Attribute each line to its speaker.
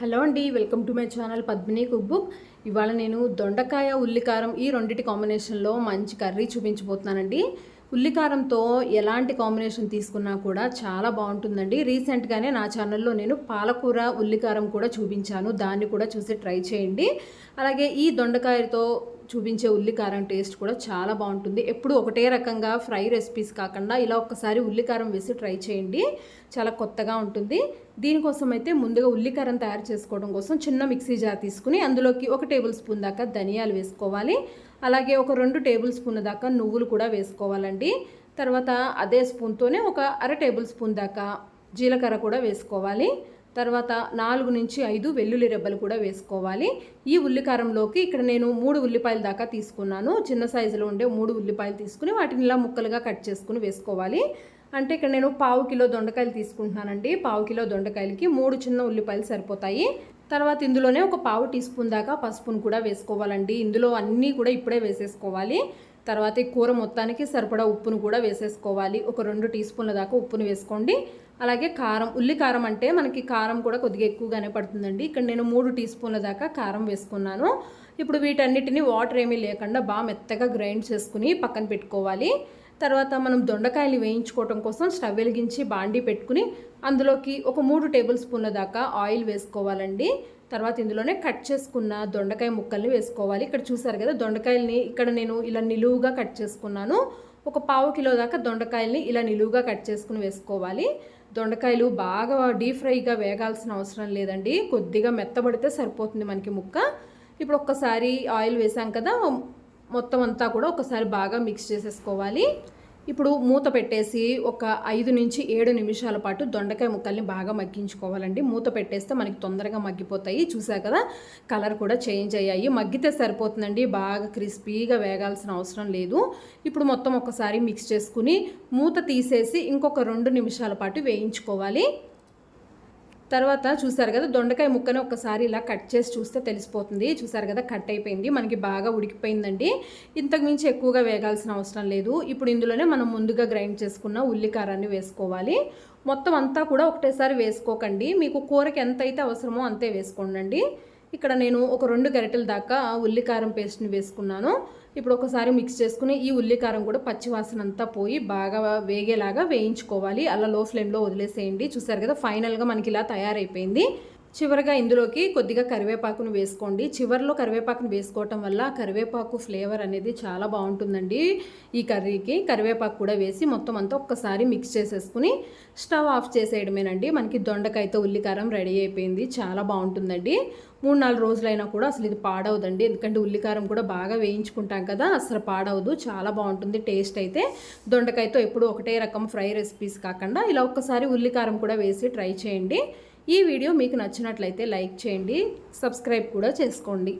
Speaker 1: Hello అండి welcome to my channel Padmini cook book. ఇవాళ నేను దొండకాయ ఉల్లికారం ఈ రెండింటి కాంబినేషన్లో మంచి కర్రీ చూపించబోతున్నానండి. ఉల్లికారంతో ఎలాంటి కాంబినేషన్ తీసుకున్నా కూడా చాలా బాగుంటుందండి. రీసెంట్గానే నా ఛానల్లో నేను పాలకూర ఉల్లికారం కూడా చూపించాను. దాన్ని కూడా చూసి ట్రై చేయండి. అలాగే ఈ దొండకాయతో చూపించే ఉల్లికారం టేస్ట్ కూడా చాలా బాగుంటుంది. ఎప్పుడు ఒకటే రకంగా ఫ్రై రెసిపీస్ కాకుండా ఇలా ఒక్కసారి ఉల్లికారం వేసి ట్రై చేయండి. చాలా కొత్తగా ఉంటుంది. దీనికోసం అయితే ముందుగా ఉల్లికారం తయారు చేసుకోవడం కోసం చిన్న మిక్సీ జార్ తీసుకుని అందులోకి ఒక టేబుల్ స్పూన్ దాకా ధనియాలు వేసుకోవాలి. అలాగే ఒక రెండు టేబుల్ స్పూన్ దాకా నువ్వులు కూడా వేసుకోవాలండి. తర్వాత అదే స్పూన్తోనే ఒక అర టేబుల్ స్పూన్ దాకా జీలకర్ర కూడా వేసుకోవాలి. తర్వాత నాలుగు నుంచి ఐదు వెల్లుల్లి రెబ్బలు కూడా వేసుకోవాలి. ఈ ఉల్లికారంలోకి ఇక్కడ నేను మూడు ఉల్లిపాయల దాకా తీసుకున్నాను. చిన్న సైజులో ఉండే మూడు ఉల్లిపాయలు తీసుకుని వాటిని ఇలా ముక్కలుగా కట్ చేసుకుని వేసుకోవాలి. అంటే ఇక్కడ నేను పావు కిలో దొండకాయలు తీసుకుంటున్నానండి. పావు కిలో దొండకాయలకి మూడు చిన్న ఉల్లిపాయలు సరిపోతాయి. తర్వాత ఇందులోనే ఒక పావు టీ స్పూన్ దాకా పసుపును కూడా వేసుకోవాలండి. ఇందులో అన్నీ కూడా ఇప్పుడే వేసేసుకోవాలి. తర్వాత ఈ కూర మొత్తానికి సరిపడా ఉప్పును కూడా వేసేసుకోవాలి. ఒక రెండు టీ స్పూన్ల దాకా ఉప్పును వేసుకోండి. అలాగే కారం ఉల్లి కారం అంటే మనకి కారం కూడా కొద్దిగా ఎక్కువగానే పడుతుందండి. ఇక్కడ నేను మూడు టీ స్పూన్ల దాకా కారం వేసుకున్నాను. ఇప్పుడు వీటన్నిటిని వాటర్ ఏమీ లేకుండా బాగా మెత్తగా గ్రైండ్ చేసుకుని పక్కన పెట్టుకోవాలి. తర్వాత మనం దొండకాయలు వేయించుకోవటం కోసం స్టవ్ వెలిగించి బాండీ పెట్టుకుని అందులోకి ఒక మూడు టేబుల్ స్పూన్ల దాకా ఆయిల్ వేసుకోవాలండి. తర్వాత ఇందులోనే కట్ చేసుకున్న దొండకాయ ముక్కల్ని వేసుకోవాలి. ఇక్కడ చూసారు కదా దొండకాయల్ని ఇక్కడ నేను ఇలా నిలువుగా కట్ చేసుకున్నాను. ఒక పావు కిలో దాకా దొండకాయల్ని ఇలా నిలువుగా కట్ చేసుకుని వేసుకోవాలి. దొండకాయలు బాగా డీప్ ఫ్రైగా వేగాల్సిన అవసరం లేదండి. కొద్దిగా మెత్తబడితే సరిపోతుంది మనకి ముక్క. ఇప్పుడు ఒక్కసారి ఆయిల్ వేసాం కదా మొత్తం అంతా కూడా ఒకసారి బాగా మిక్స్ చేసేసుకోవాలి. ఇప్పుడు మూత పెట్టేసి ఒక ఐదు నుంచి ఏడు నిమిషాల పాటు దొండకాయ ముక్కల్ని బాగా మగ్గించుకోవాలండి. మూత పెట్టేస్తే మనకి తొందరగా మగ్గిపోతాయి. చూసా కదా కలర్ కూడా చేంజ్ అయ్యాయి. మగ్గితే సరిపోతుందండి. బాగా క్రిస్పీగా వేగాల్సిన అవసరం లేదు. ఇప్పుడు మొత్తం ఒకసారి మిక్స్ చేసుకుని మూత తీసేసి ఇంకొక రెండు నిమిషాల పాటు వేయించుకోవాలి. తర్వాత చూసారు కదా దొండకాయ ముక్కని ఒకసారి ఇలా కట్ చేసి చూస్తే తెలిసిపోతుంది. చూసారు కదా కట్ అయిపోయింది. మనకి బాగా ఉడికిపోయిందండి. ఇంతకు మించి ఎక్కువగా వేగాల్సిన అవసరం లేదు. ఇప్పుడు ఇందులోనే మనం ముందుగా గ్రైండ్ చేసుకున్న ఉల్లికారాన్ని వేసుకోవాలి. మొత్తం అంతా కూడా ఒకటేసారి వేసుకోకండి. మీకు కూరకి ఎంత అయితే అవసరమో అంతే వేసుకోండి ఇక్కడ నేను ఒక రెండు గరిటెల దాకా ఉల్లికారం పేస్ట్ని వేసుకున్నాను. ఇప్పుడు ఒకసారి మిక్స్ చేసుకుని ఈ ఉల్లికారం కూడా పచ్చివాసన అంతా పోయి బాగా వేగేలాగా వేయించుకోవాలి. అలా లో ఫ్లేమ్లో వదిలేసేయండి. చూసారు కదా ఫైనల్గా మనకి ఇలా తయారైపోయింది. చివరిగా ఇందులోకి కొద్దిగా కరివేపాకును వేసుకోండి. చివరిలో కరివేపాకును వేసుకోవటం వల్ల కరివేపాకు ఫ్లేవర్ అనేది చాలా బాగుంటుందండి. ఈ కర్రీకి కరివేపాకు కూడా వేసి మొత్తం అంతా ఒక్కసారి మిక్స్ చేసేసుకుని స్టవ్ ఆఫ్ చేసేయడమేనండి. మనకి దొండకాయతో ఉల్లికారం రెడీ అయిపోయింది. చాలా బాగుంటుందండి. మూడు నాలుగు రోజులైనా కూడా అసలు ఇది పాడవదండి. ఎందుకంటే ఉల్లికారం కూడా బాగా వేయించుకుంటాం కదా అసలు పాడవదు. చాలా బాగుంటుంది టేస్ట్ అయితే. దొండకాయతో ఎప్పుడు ఒకటే రకం ఫ్రై రెసిపీస్ కాకుండా ఇలా ఒక్కసారి ఉల్లికారం కూడా వేసి ట్రై చేయండి. ఈ వీడియో మీకు నచ్చినట్లయితే లైక్ చేయండి సబ్స్క్రైబ్ కూడా చేసుకోండి.